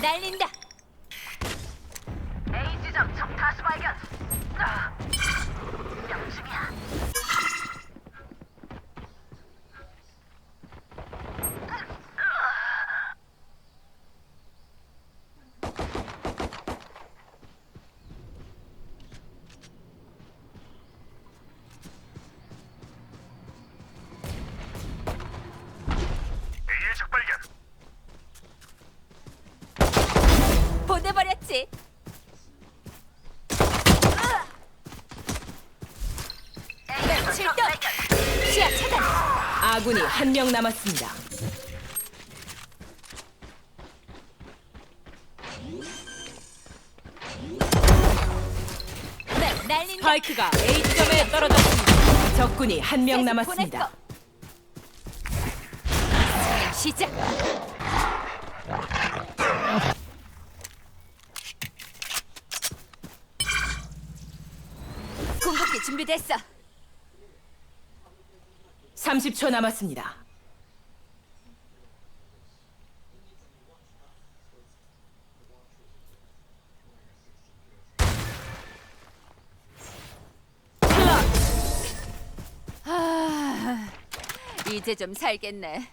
날린다. 칠점. 발견. 시야 차단. 아군이 한 명 남았습니다. 네, 날린다. 스파이크가 A 지점에 떨어졌습니다. 적군이 한 명 남았습니다. 보낼 거. 시작. 준비됐어. 30초 남았습니다. 이제 좀 살겠네.